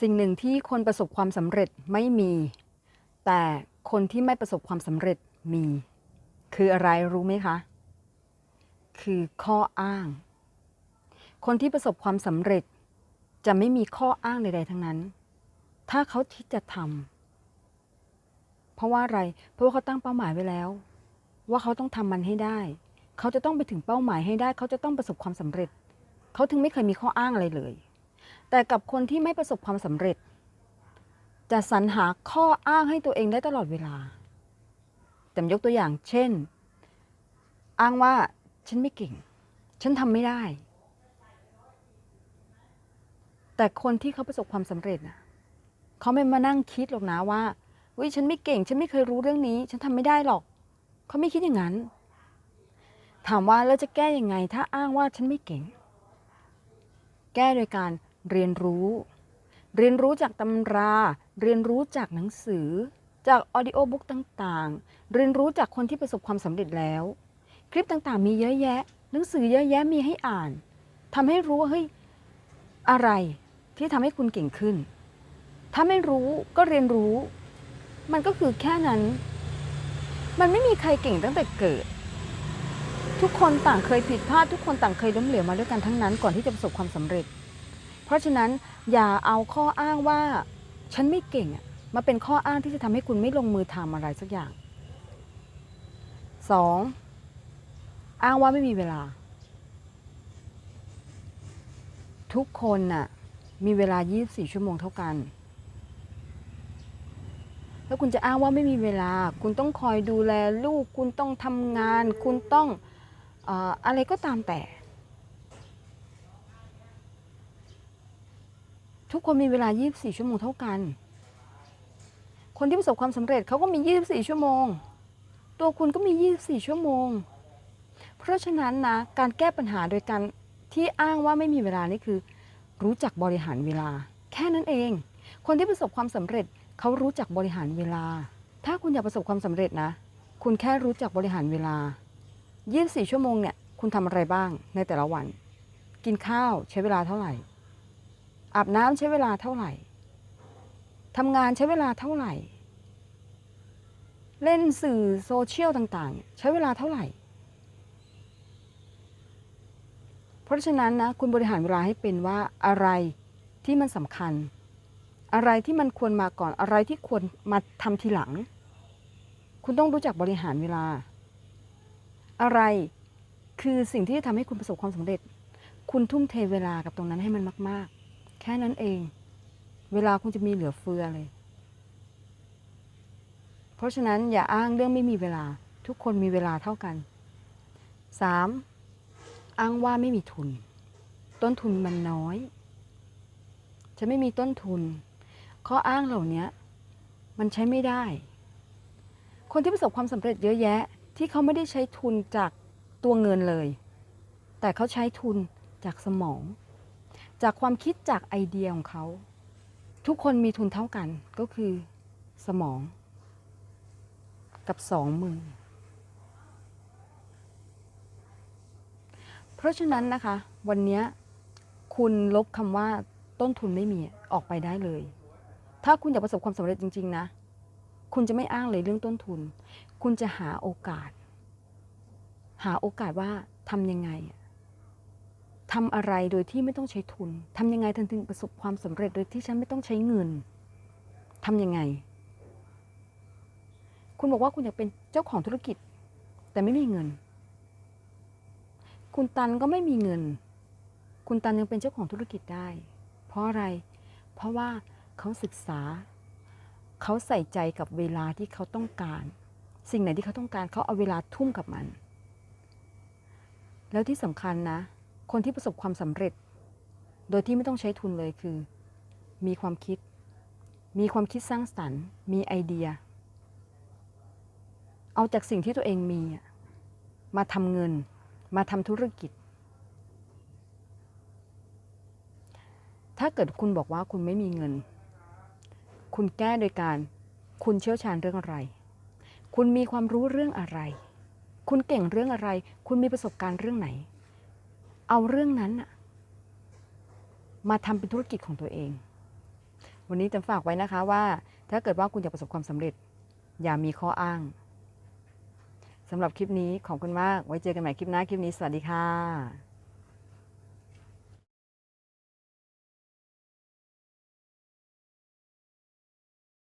สิ่งหนึ่งที่คนประสบความสำเร็จไม่มี แต่คนที่ไม่ประสบความสำเร็จมี คืออะไรรู้ไหมคะ คือข้ออ้าง คนที่ประสบความสำเร็จจะไม่มีข้ออ้างใดๆทั้งนั้น ถ้าเขาที่จะทำเพราะว่าอะไร เพราะว่าเขาตั้งเป้าหมายไว้แล้ว ว่าเขาต้องทำมันให้ได้ เขาจะต้องไปถึงเป้าหมายให้ได้ เขาจะต้องประสบความสำเร็จ เขาถึงไม่เคยมีข้ออ้างอะไรเลย แต่กับคนที่ไม่ประสบความสำเร็จ จะสรรหาข้ออ้างให้ตัวเองได้ตลอดเวลาแต่ยกตัวอย่างเช่น อ้างว่าฉันไม่เก่ง ฉันทำไม่ได้ แต่คนที่เขาประสบความสำเร็จนะเขาไม่มานั่งคิดหรอกนะว่าวิฉันไม่เก่ง ฉันไม่เคยรู้เรื่องนี้ ฉันทำไม่ได้หรอก เขาไม่คิดอย่างนั้น ถามว่าแล้วจะแก้ยังไง ถ้าอ้างว่าฉันไม่เก่ง แก้โดยการ เรียนรู้ เรียนรู้จากตำรา เรียนรู้จากหนังสือ จากออดิโอบุ๊กต่างๆ เรียนรู้จากคนที่ประสบความสำเร็จแล้ว คลิปต่างๆ มีเยอะแยะ หนังสือเยอะแยะมีให้อ่านทำให้รู้ว่าเฮ้ยอะไรที่ทำให้คุณเก่งขึ้น ถ้าไม่รู้ก็เรียนรู้ มันก็คือแค่นั้น มันไม่มีใครเก่งตั้งแต่เกิด ทุกคนต่างเคยผิดพลาด ทุกคนต่างเคยล้มเหลวมาด้วยกันทั้งนั้นก่อนที่จะประสบความสำเร็จ เพราะฉะนั้นอย่าเอาข้ออ้างว่าฉันไม่เก่งมาเป็นข้ออ้างที่จะทำให้คุณไม่ลงมือทำอะไรสักอย่างสองอ้างว่าไม่มีเวลา ทุกคนน่ะมีเวลา 24 ชั่วโมงเท่ากัน แล้วคุณจะอ้างว่าไม่มีเวลา คุณต้องคอยดูแลลูก คุณต้องทำงาน คุณต้องอออะไรก็ตามแต่ ทุกคนมีเวลา 24 ชั่วโมงเท่ากัน คนที่ประสบความสำเร็จเขาก็มี 24 ชั่วโมง ตัวคุณก็มี 24 ชั่วโมง เพราะฉะนั้นนะ การแก้ปัญหาโดยการที่อ้างว่าไม่มีเวลานี่คือ รู้จักบริหารเวลา แค่นั้นเอง คนที่ประสบความสำเร็จเขารู้จักบริหารเวลา ถ้าคุณอยากประสบความสำเร็จนะ คุณแค่รู้จักบริหารเวลา 24 ชั่วโมงเนี่ย คุณทำอะไรบ้างในแต่ละวัน กินข้าวใช้เวลาเท่าไหร่ อาบน้ำใช้เวลาเท่าไหร่ทำงานใช้เวลาเท่าไหร่ เล่นสื่อโซเชียลต่างๆ ใช้เวลาเท่าไหร่ เพราะฉะนั้นนะคุณบริหารเวลาให้เป็นว่าอะไรที่มันสำคัญ อะไรที่มันควรมาก่อนอะไรที่ควรมาทำทีหลัง คุณต้องรู้จักบริหารเวลา อะไรคือสิ่งที่จะทำให้คุณประสบความสำเร็จ คุณทุ่มเทเวลากับตรงนั้นให้มันมากๆ ค่นั้นเอง เวลาคุณจะมีเหลือเฟือเลย เพราะฉะนั้นอย่าอ้างเรื่องไม่มีเวลา ทุกคนมีเวลาเท่ากัน 3. อ้างว่าไม่มีทุน ต้นทุนมันน้อย จะไม่มีต้นทุน ข้ออ้างเหล่านี้มันใช้ไม่ได้ คนที่ประสบความสำเร็จเยอะแยะ ที่เขาไม่ได้ใช้ทุนจากตัวเงินเลย แต่เขาใช้ทุนจากสมอง จากความคิดจากไอเดียของเขา ทุกคนมีทุนเท่ากันก็คือสมอง กับสองมือ เพราะฉะนั้นนะคะ วันนี้คุณลบคำว่าต้นทุนไม่มีออกไปได้เลย ถ้าคุณอยากประสบความสำเร็จจริง ๆ นะ คุณจะไม่อ้างเลยเรื่องต้นทุน คุณจะหาโอกาส หาโอกาสว่าทำยังไง ทำอะไรโดยที่ไม่ต้องใช้ทุนทำยังไงถึงประสบความสำเร็จโดยที่ฉันไม่ต้องใช้เงินทำยังไง คุณบอกว่าคุณอยากเป็นเจ้าของธุรกิจ แต่ไม่มีเงิน คุณตันก็ไม่มีเงิน คุณตันยังเป็นเจ้าของธุรกิจได้ เพราะอะไร เพราะว่าเขาศึกษา เขาใส่ใจกับเวลาที่เขาต้องการ สิ่งไหนที่เขาต้องการเขาเอาเวลาทุ่มกับมัน แล้วที่สำคัญนะ คนที่ประสบความสำเร็จ โดยที่ไม่ต้องใช้ทุนเลยคือ มีความคิด มีความคิดสร้างสรรค์ มีไอเดีย เอาจากสิ่งที่ตัวเองมี มาทำเงิน มาทำธุรกิจ ถ้าเกิดคุณบอกว่าคุณไม่มีเงิน คุณแก้โดยการคุณเชี่ยวชาญเรื่องอะไร คุณมีความรู้เรื่องอะไร คุณเก่งเรื่องอะไร คุณมีประสบการณ์เรื่องไหน เอาเรื่องนั้นมาทำเป็นธุรกิจของตัวเอง วันนี้จะฝากไว้นะคะว่า ถ้าเกิดว่าคุณอยากประสบความสำเร็จ อย่ามีข้ออ้างสำหรับคลิปนี้ขอบคุณมาก ไว้เจอกันใหม่คลิปหน้าคลิปนี้สวัสดีค่ะ